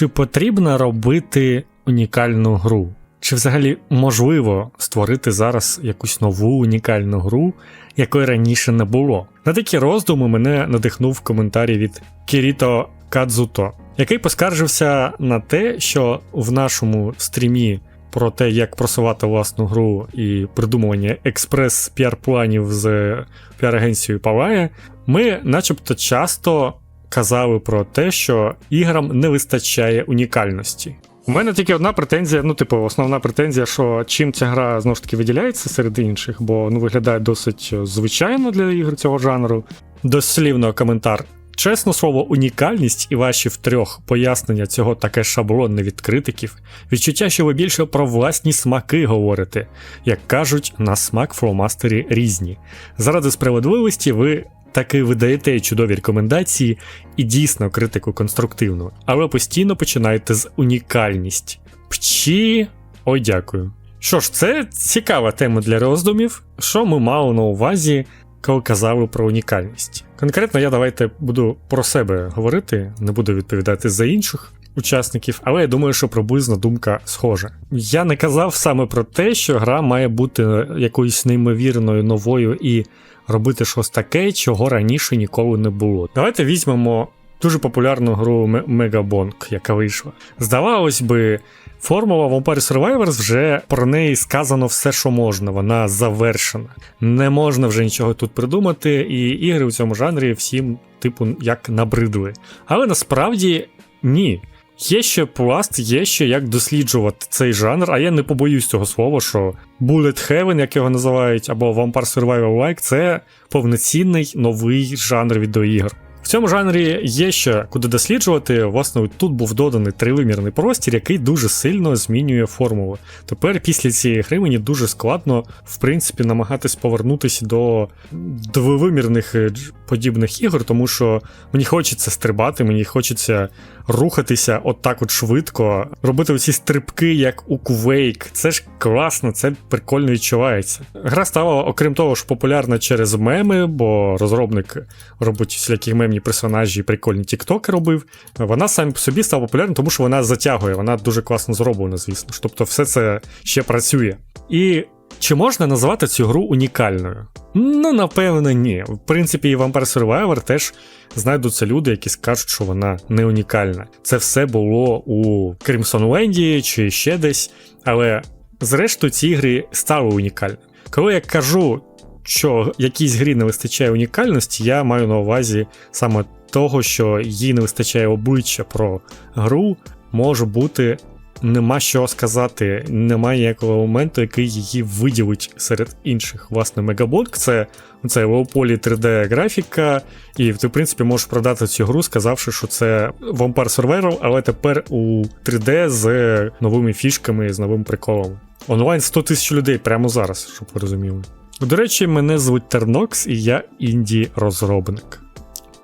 Чи потрібно робити унікальну гру? Чи взагалі можливо створити зараз якусь нову унікальну гру, якої раніше не було? На такі роздуми мене надихнув коментарі від Кіріто Кадзуто, який поскаржився на те, що в нашому стрімі про те, як просувати власну гру і придумування експрес піар-планів з піар-агенцією Палая, ми, начебто, часто казали про те, що іграм не вистачає унікальності. У мене тільки одна претензія, ну, типу, основна претензія, що чим ця гра знову ж таки виділяється серед інших, бо ну, виглядає досить звичайно для ігр цього жанру. Дослівно коментар. Чесно слово, унікальність і ваші втрьох пояснення цього таке шаблонне від критиків, відчуття, що ви більше про власні смаки говорите, як кажуть, на смак фломастері різні. Заради справедливості ви таки видаєте чудові рекомендації і дійсно критику конструктивну, але постійно починаєте з унікальність. Пчі. Ой, дякую. Що ж, це цікава тема для роздумів, що ми мали на увазі, коли казали про унікальність. Конкретно я давайте буду про себе говорити, не буду відповідати за інших учасників, але я думаю, що приблизно думка схожа. Я не казав саме про те, що гра має бути якоюсь неймовірною новою і робити щось таке, чого раніше ніколи не було. Давайте візьмемо дуже популярну гру Мегабонг, яка вийшла. Здавалось би. Формула Vampire Survivors вже про неї сказано все, що можна, вона завершена. Не можна вже нічого тут придумати, і ігри у цьому жанрі всім, типу, як набридли. Але насправді ні. Є ще пласт, є ще як досліджувати цей жанр, а я не побоюсь цього слова, що Bullet Heaven, як його називають, або Vampire Survival Like, це повноцінний новий жанр відеоігр. В цьому жанрі є ще куди досліджувати. Власне, тут був доданий тривимірний простір, який дуже сильно змінює формулу. Тепер після цієї гри мені дуже складно, в принципі, намагатись повернутися до двовимірних е, подібних ігор, тому що мені хочеться стрибати, мені хочеться рухатися отак от швидко, робити оці стрибки, як у Quake. Це ж класно, це прикольно відчувається. Гра стала, окрім того, ж популярна через меми, бо розробник робить всілякі мемні персонажі, прикольні тіктоки робив. Вона сам по собі стала популярною, тому що вона затягує, вона дуже класно зроблена, звісно. Тобто, все це ще працює. І чи можна назвати цю гру унікальною? Ну, напевно, ні. В принципі, і Vampire Survivor теж знайдуться люди, які скажуть, що вона не унікальна. Це все було у Crimson Land чи ще десь. Але зрештою ці ігри стали унікальними. Коли я кажу, що якійсь грі не вистачає унікальності, я маю на увазі саме того, що їй не вистачає обличчя про гру, може бути нема що сказати, немає ніякого моменту, який її виділить серед інших. Власне, Мегабонк це це лоуполі 3D-графіка, і ти, в принципі, можеш продати цю гру, сказавши, що це Vampire Survivor, але тепер у 3D з новими фішками, з новим приколом. Онлайн 100 тисяч людей прямо зараз, щоб ви розуміли. До речі, мене звуть Тернокс, і я інді-розробник.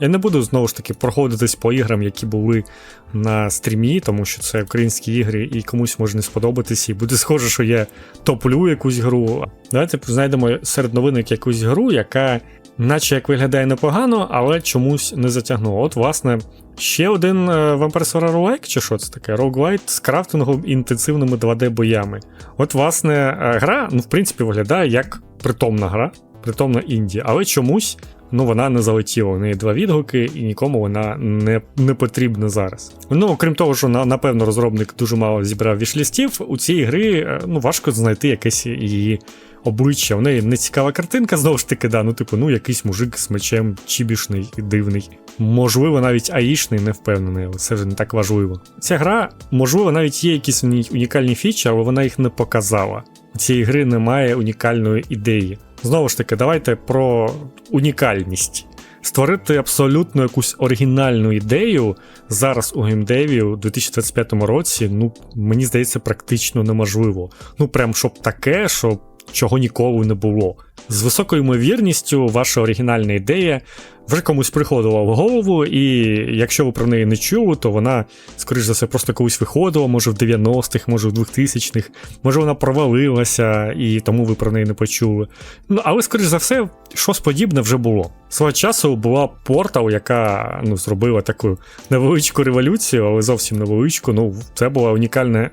Я не буду знову ж таки проходитись по іграм, які були на стрімі, тому що це українські ігри, і комусь може не сподобатися, і буде схоже, що я топлю якусь гру. Давайте знайдемо серед новинок якусь гру, яка, наче як виглядає непогано, але чомусь не затягнула. От, власне, ще один е, Vampire Survivor Roguelike, чи що це таке? Roguelite з крафтингом інтенсивними 2D-боями. От, власне, е, гра, ну, в принципі, виглядає як притомна гра, притомна інді, але чомусь ну вона не залетіла. У неї два відгуки, і нікому вона не не потрібна зараз. Ну, окрім того, що напевно розробник дуже мало зібрав вішлістів, у цій гри е, ну, важко знайти якесь її обличчя. У неї не цікава картинка, знову ж таки, да, ну, типу, ну, якийсь мужик з мечем чібішний і дивний. Можливо, навіть аїшний, не впевнений, але це вже не так важливо. Ця гра, можливо, навіть є якісь унікальні фічі, але вона їх не показала. У цієї гри немає унікальної ідеї. Знову ж таки, давайте про унікальність. Створити абсолютно якусь оригінальну ідею зараз у геймдеві у 2025 році, ну, мені здається, практично неможливо. Ну, прям щоб таке, щоб чого ніколи не було. З високою ймовірністю ваша оригінальна ідея вже комусь приходила в голову, і якщо ви про неї не чули, то вона, скоріш за все, просто колись виходила, може в 90-х, може в 2000-х, може вона провалилася, і тому ви про неї не почули. Ну, але, скоріш за все, щось подібне вже було. Свого часу була портал, яка ну, зробила таку невеличку революцію, але зовсім невеличку. Ну, це була унікальна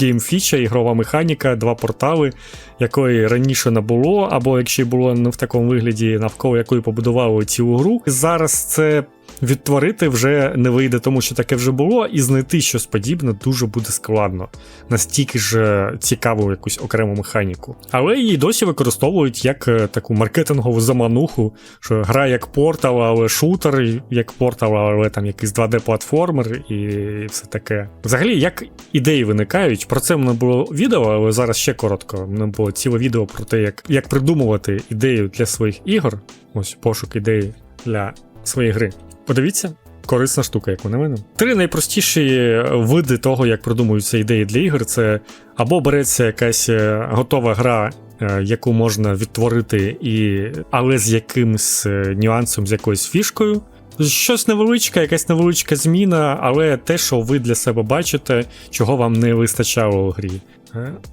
геймфіча, ігрова механіка, два портали, якої раніше не було, або якщо й було не в такому вигляді, навколо якої побудували цілу гру. Зараз це. Відтворити вже не вийде, тому що таке вже було, і знайти щось подібне дуже буде складно, настільки ж е, цікаву якусь окрему механіку. Але її досі використовують як е, таку маркетингову замануху, що гра як портал, але шутер, як портал, але там якийсь 2D-платформер і все таке. Взагалі, як ідеї виникають, про це в мене було відео, але зараз ще коротко. Мене було ціле відео про те, як, як придумувати ідею для своїх ігор. Ось пошук ідеї для своєї гри. Подивіться, корисна штука, як на мене. Три найпростіші види того, як придумуються ідеї для ігор, це або береться якась е, готова гра. е, Яку можна відтворити, і... але з якимсь е, нюансом, з якоюсь фішкою. Щось невеличке, якась невеличка зміна, але те, що ви для себе бачите, чого вам не вистачало у грі.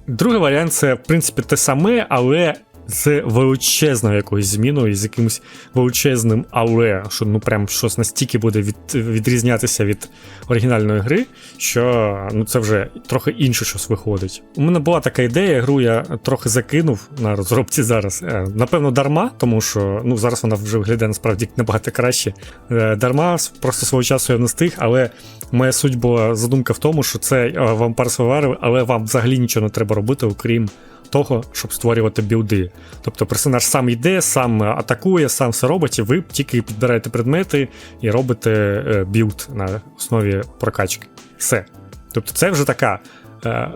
Другий варіант це, в принципі, те саме, але з величезною якоюсь зміною, з якимось величезним але, що ну прям щось настільки буде від, відрізнятися від оригінальної гри, що ну це вже трохи інше щось виходить. У мене була така ідея, гру я трохи закинув на розробці зараз. Е, Напевно, дарма, тому що ну зараз вона вже виглядає насправді набагато краще. Е, Дарма, просто свого часу я не встиг, але моя суть була задумка в тому, що це е, Vampire Survivor, але вам взагалі нічого не треба робити, окрім того, щоб створювати білди. Тобто персонаж сам йде, сам атакує, сам все робить, і ви тільки підбираєте предмети і робите е, білд на основі прокачки. Все. Тобто це вже така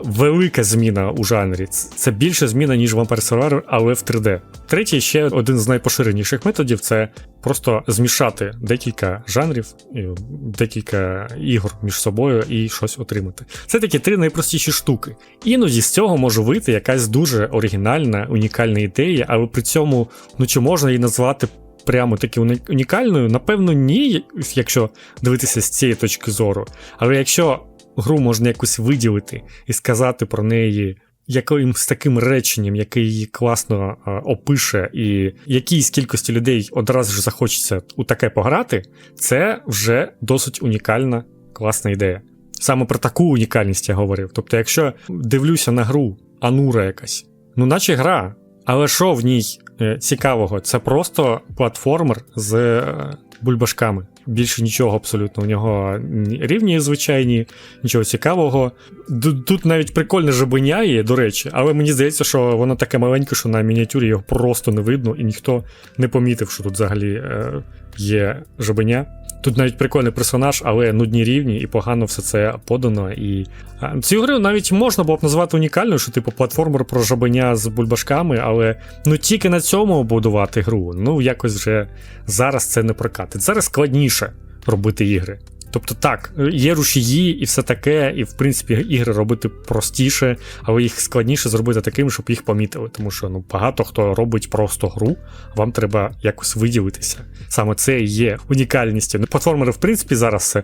велика зміна у жанрі. Це більша зміна, ніж Vampire Survivor, але в 3D. Третій ще один з найпоширеніших методів це просто змішати декілька жанрів, декілька ігор між собою і щось отримати. Це такі три найпростіші штуки. Іноді з цього може вийти якась дуже оригінальна, унікальна ідея, але при цьому, ну чи можна її назвати прямо таки унікальною? Напевно, ні, якщо дивитися з цієї точки зору. Але якщо гру можна якось виділити і сказати про неї. Якимсь таким реченням, яке її класно опише, і якійсь кількості людей одразу ж захочеться у таке пограти, це вже досить унікальна, класна ідея. Саме про таку унікальність я говорив. Тобто, якщо дивлюся на гру Анура якась, ну наче гра, але що в ній е, цікавого? Це просто платформер з е, бульбашками. Більше нічого абсолютно. У нього рівні звичайні, нічого цікавого. Тут навіть прикольне жабеня є, до речі, але мені здається, що воно таке маленьке, що на мініатюрі його просто не видно, і ніхто не помітив, що тут взагалі е, є жабеня. Тут навіть прикольний персонаж, але нудні рівні і погано все це подано. І цю гру навіть можна було б назвати унікальною, що типу платформер про жабеня з бульбашками, але ну тільки на цьому будувати гру. Ну якось вже зараз це не прокатить. Зараз складніше робити ігри. Тобто так, є рушії і все таке, і в принципі ігри робити простіше, але їх складніше зробити таким, щоб їх помітили. Тому що ну багато хто робить просто гру, вам треба якось виділитися. Саме це і є унікальністю. Ну, платформери, в принципі, зараз це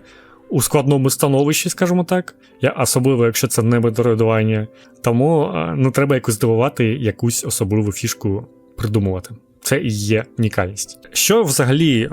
у складному становищі, скажімо так. Я, особливо, якщо це не метроїдування. Тому ну, треба якось здивувати, якусь особливу фішку придумувати. Це і є унікальність. Що взагалі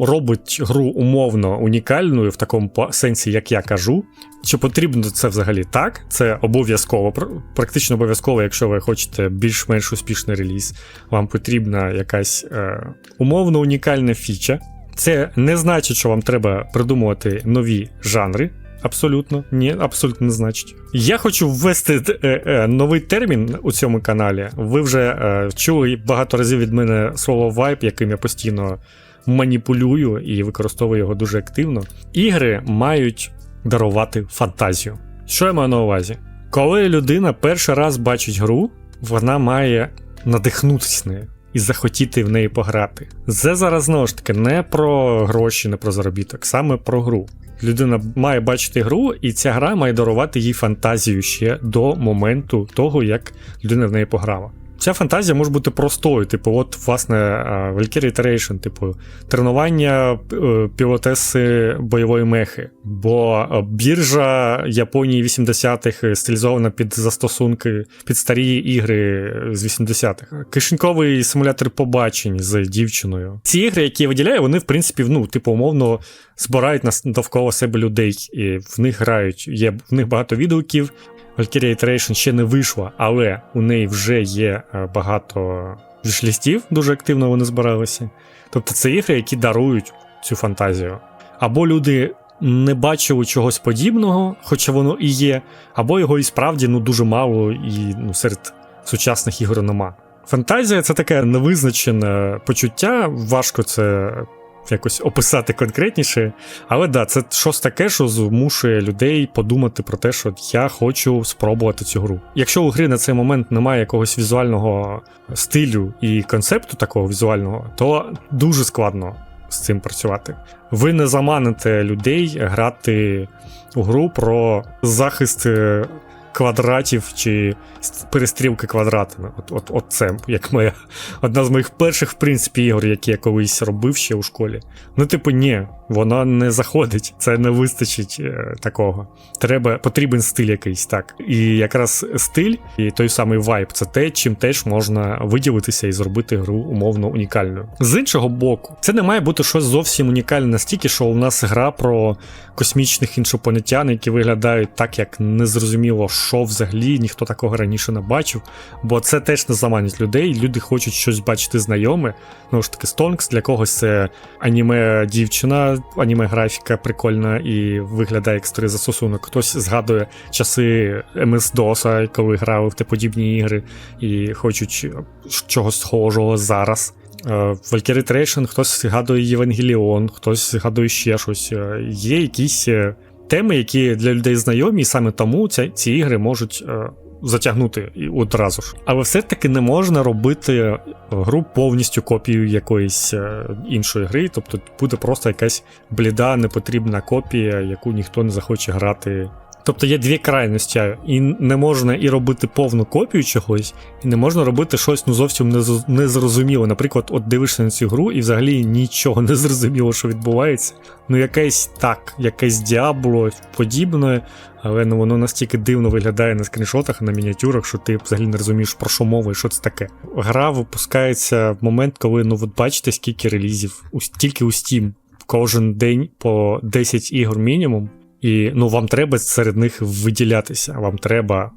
робить гру умовно унікальною в такому сенсі, як я кажу? Чи потрібно це взагалі так? Це обов'язково, пр- практично обов'язково, якщо ви хочете більш-менш успішний реліз, вам потрібна якась е, умовно унікальна фіча. Це не значить, що вам треба придумувати нові жанри. Абсолютно, ні, абсолютно не значить. Я хочу ввести е, е, новий термін у цьому каналі. Ви вже е, чули багато разів від мене слово вайп, яким я постійно маніпулюю і використовую його дуже активно. Ігри мають дарувати фантазію. Що я маю на увазі? Коли людина перший раз бачить гру, вона має надихнутися нею і захотіти в неї пограти. Це зараз знову ж таки не про гроші, не про заробіток, саме про гру. Людина має бачити гру, і ця гра має дарувати їй фантазію ще до моменту того, як людина в неї пограла. Ця фантазія може бути простою, типу, от, власне, е, Valkyrie Iteration, типу, тренування е, пілотеси бойової мехи, бо е, біржа Японії 80-х стилізована під застосунки, під старі ігри з 80-х. Кишеньковий симулятор побачень з дівчиною. Ці ігри, які я виділяю, вони, в принципі, ну, типу, умовно збирають нас довкола себе людей, і в них грають. Є в них багато відгуків. Valkyria Iteration ще не вийшла, але у неї вже є е, багато вішлістів, дуже активно вони збиралися. Тобто це ігри, які дарують цю фантазію. Або люди не бачили чогось подібного, хоча воно і є, або його і справді ну, дуже мало, і ну, серед сучасних ігор нема. Фантазія це таке невизначене почуття, важко це якось описати конкретніше. Але да, це щось таке, що змушує людей подумати про те, що я хочу спробувати цю гру. Якщо у гри на цей момент немає якогось візуального стилю і концепту такого візуального, то дуже складно з цим працювати. Ви не заманите людей грати у гру про захист е, квадратів чи перестрілки квадратами. От, от, от це як моя одна з моїх перших, в принципі, ігор, які я колись робив ще у школі. Ну, типу, ні, вона не заходить, це не вистачить е, такого. Треба, потрібен стиль якийсь так. І якраз стиль і той самий вайб це те, чим теж можна виділитися і зробити гру умовно унікальною. З іншого боку, це не має бути щось зовсім унікальне настільки, що у нас гра про космічних іншопланетян, які виглядають так, як незрозуміло, що взагалі ніхто такого раніше не бачив. Бо це теж не заманить людей. Люди хочуть щось бачити знайоме. Ну ж таки, Стонкс для когось це аніме дівчина, аніме графіка прикольна і виглядає як старий застосунок. Хтось згадує часи MS-DOS, коли грали в те подібні ігри і хочуть чогось схожого зараз. Е, Valkyrie Iteration, хтось згадує Євангеліон, хтось згадує ще щось. Е, Є якісь е, теми, які для людей знайомі, і саме тому ці ігри можуть затягнути одразу ж. Але все-таки не можна робити гру повністю копією якоїсь іншої гри, тобто буде просто якась бліда, непотрібна копія, яку ніхто не захоче грати Тобто є дві крайності, і не можна і робити повну копію чогось, і не можна робити щось ну зовсім незрозуміло. Наприклад, от дивишся на цю гру і взагалі нічого не зрозуміло, що відбувається. Ну, якесь так, якесь діабло подібне, але ну воно настільки дивно виглядає на скріншотах, на мініатюрах, що ти взагалі не розумієш про що мова і що це таке. Гра випускається в момент, коли ну от бачите, скільки релізів, тільки у Steam. Кожен день по 10 ігор мінімум. І ну, вам треба серед них виділятися, вам треба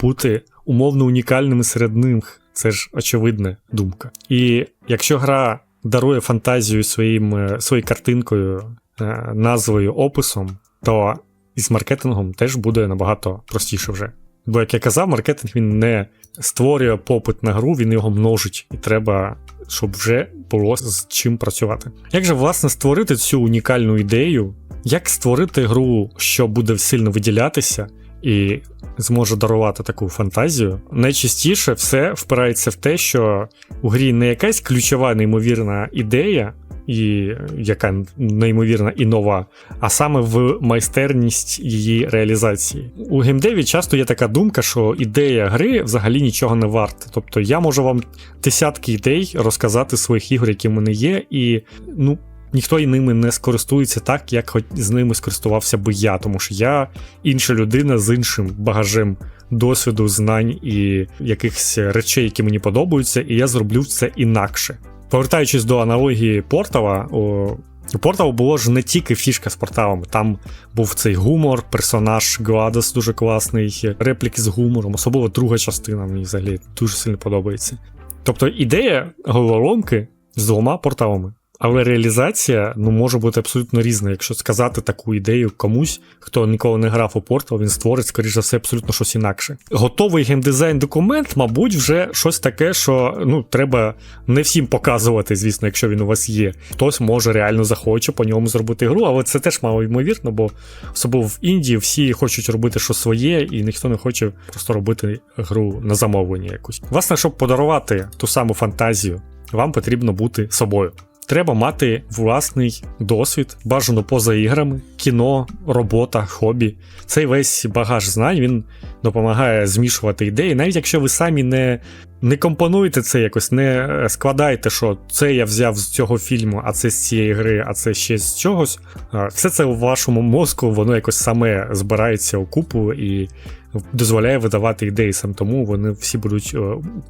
бути умовно унікальними серед них. Це ж очевидна думка. І якщо гра дарує фантазію своїм, е, своєю картинкою, е, назвою, описом, то із маркетингом теж буде набагато простіше вже. Бо, як я казав, маркетинг він не створює попит на гру, він його множить, і треба, щоб вже було з чим працювати. Як же, власне, створити цю унікальну ідею як створити гру, що буде сильно виділятися і зможе дарувати таку фантазію? Найчастіше все впирається в те, що у грі не якась ключова неймовірна ідея, і яка неймовірна і нова, а саме в майстерність її реалізації. У геймдеві часто є така думка, що ідея гри взагалі нічого не варта. Тобто я можу вам десятки ідей розказати своїх ігор, які в мене є, і ну ніхто і ними не скористується так, як з ними скористувався би я, тому що я інша людина з іншим багажем досвіду, знань і якихось речей, які мені подобаються, і я зроблю це інакше. Повертаючись до аналогії Портала, у Портал було ж не тільки фішка з порталами, там був цей гумор, персонаж Гладос дуже класний, репліки з гумором, особливо друга частина мені взагалі дуже сильно подобається. Тобто ідея головоломки з двома порталами. Але реалізація ну, може бути абсолютно різна. Якщо сказати таку ідею комусь, хто ніколи не грав у Portal, він створить, скоріш за все, абсолютно щось інакше. Готовий геймдизайн документ, мабуть, вже щось таке, що ну, треба не всім показувати, звісно, якщо він у вас є. Хтось може реально захоче по ньому зробити гру, але це теж мало ймовірно, бо особливо в Індії всі хочуть робити щось своє, і ніхто не хоче просто робити гру на замовлення якусь. Власне, щоб подарувати ту саму фантазію, вам потрібно бути собою. Треба мати власний досвід, бажано поза іграми, кіно, робота, хобі. Цей весь багаж знань він допомагає змішувати ідеї, навіть якщо ви самі не не компонуєте це якось, не складаєте, що це я взяв з цього фільму, а це з цієї гри, а це ще з чогось. Все це у вашому мозку, воно якось саме збирається у купу і дозволяє видавати ідеї сам тому, вони всі будуть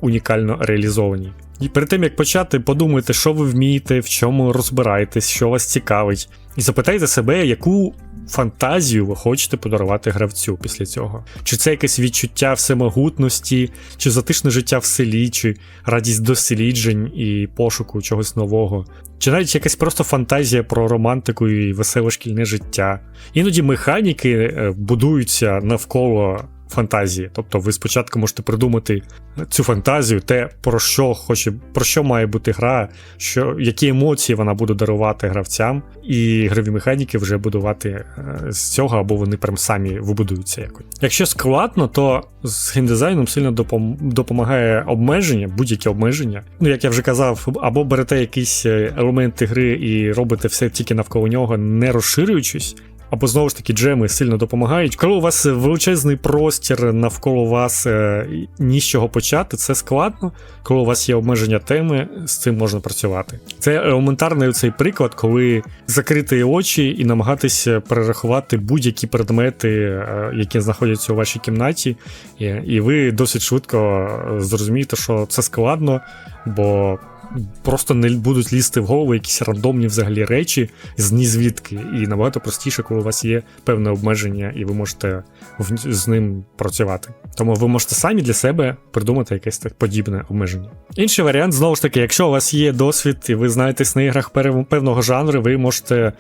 унікально реалізовані. І перед тим як почати, подумайте, що ви вмієте, в чому розбираєтесь, що вас цікавить, і запитайте себе, яку фантазію ви хочете подарувати гравцю після цього. Чи це якесь відчуття всемогутності, чи затишне життя в селі, чи радість досліджень і пошуку чогось нового, чи навіть якась просто фантазія про романтику і веселе шкільне життя. Іноді механіки е, будуються навколо фантазії. Тобто ви спочатку можете придумати цю фантазію, те, про що хоче, про що має бути гра, що, які емоції вона буде дарувати гравцям, і грові механіки вже будувати е, з цього, або вони прям самі вибудуються якось. Якщо складно, то з геймдизайном сильно допомагає обмеження, будь-які обмеження. Ну, як я вже казав, або берете якісь е, елементи гри і робите все тільки навколо нього, не розширюючись або знову ж таки джеми сильно допомагають. Коли у вас величезний простір навколо вас е, ні з чого почати, це складно. Коли у вас є обмеження теми, з цим можна працювати. Це елементарний цей приклад, коли закрити очі і намагатися перерахувати будь-які предмети, е, які знаходяться у вашій кімнаті, і ви досить швидко зрозумієте, що це складно, бо просто не будуть лізти в голову якісь рандомні взагалі речі з нізвідки. І набагато простіше, коли у вас є певне обмеження, і ви можете з ним працювати. Тому ви можете самі для себе придумати якесь так подібне обмеження. Інший варіант, знову ж таки, якщо у вас є досвід і ви знаєтесь на іграх певного жанру, ви можете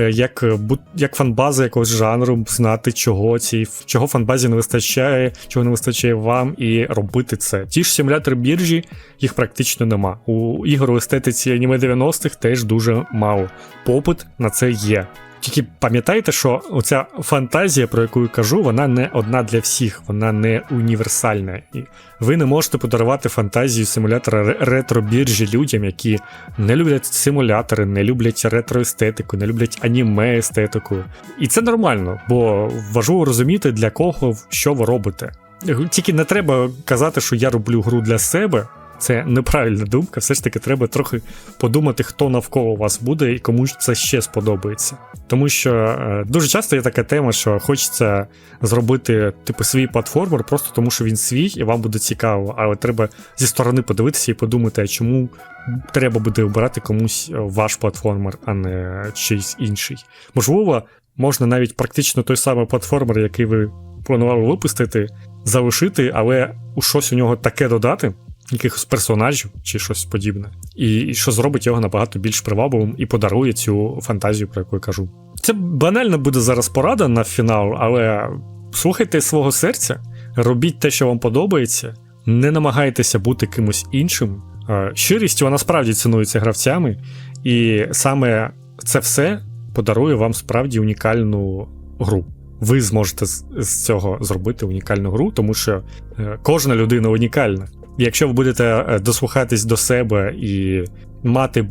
як е, як фанбаза якогось жанру, знати, чого цій, чого фанбазі не вистачає, чого не вистачає вам, і робити це. Ті ж симулятори біржі, їх практично нема. У ігор у естетиці аніме 90-х теж дуже мало. Попит на це є. Тільки пам'ятайте, що оця фантазія, про яку я кажу, вона не одна для всіх, вона не універсальна. І ви не можете подарувати фантазію симулятора ретро-біржі людям, які не люблять симулятори, не люблять ретро-естетику, не люблять аніме-естетику. І це нормально, бо важливо розуміти, для кого що ви робите. Тільки не треба казати, що я роблю гру для себе. Це неправильна думка, все ж таки треба трохи подумати, хто навколо вас буде і кому це ще сподобається. Тому що е, дуже часто є така тема, що хочеться зробити типу свій платформер, просто тому що він свій і вам буде цікаво, але треба зі сторони подивитися і подумати, а чому треба буде обирати комусь е, ваш платформер, а не чийсь інший. Можливо, можна навіть практично той самий платформер, який ви планували випустити, залишити, але у щось у нього таке додати якихось персонажів чи щось подібне, і що зробить його набагато більш привабливим і подарує цю фантазію, про яку я кажу. Це банально буде зараз порада на фінал, але слухайте свого серця, робіть те, що вам подобається, не намагайтеся бути кимось іншим. Щирість вона справді цінується гравцями, і саме це все подарує вам справді унікальну гру. Ви зможете з цього зробити унікальну гру, тому що е, кожна людина унікальна. Якщо ви будете е, дослухатись до себе і мати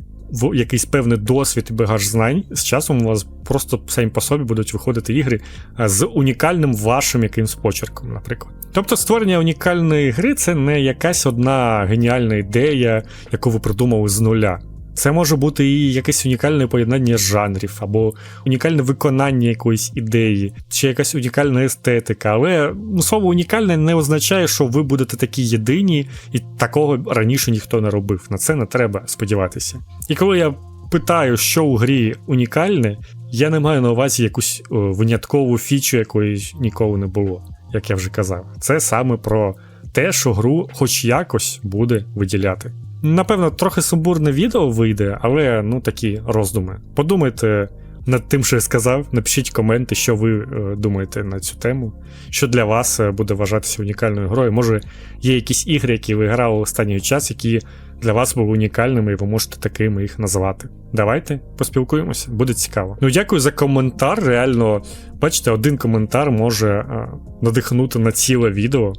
якийсь певний досвід і багаж знань, з часом у вас просто самі по собі будуть виходити ігри е, з унікальним вашим якимсь почерком, наприклад. Тобто створення унікальної гри це не якась одна геніальна ідея, яку ви придумали з нуля. Це може бути і якесь унікальне поєднання жанрів, або унікальне виконання якоїсь ідеї, чи якась унікальна естетика. Але ну, слово унікальне не означає, що ви будете такі єдині, і такого раніше ніхто не робив. На це не треба сподіватися. І коли я питаю, що у грі унікальне, я не маю на увазі якусь о, виняткову фічу, якої ніколи не було, як я вже казав. Це саме про те, що гру хоч якось буде виділяти. Напевно, трохи сумбурне відео вийде, але ну такі роздуми. Подумайте над тим, що я сказав. Напишіть коменти, що ви е, думаєте на цю тему, що для вас е, буде вважатися унікальною грою. Може, є якісь ігри, які ви грали останній час, які для вас були унікальними, і ви можете такими їх називати. Давайте поспілкуємося, буде цікаво. Ну, дякую за коментар. Реально, бачите, один коментар може е, надихнути на ціле відео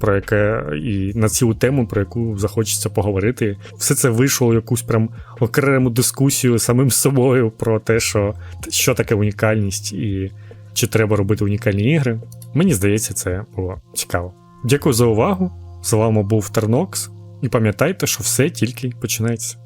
про яке і на цілу тему, про яку захочеться поговорити. Все це вийшло в якусь прям окрему дискусію самим собою про те, що, що таке унікальність і чи треба робити унікальні ігри. Мені здається, це було цікаво. Дякую за увагу. З вами був Тернокс. І пам'ятайте, що все тільки починається.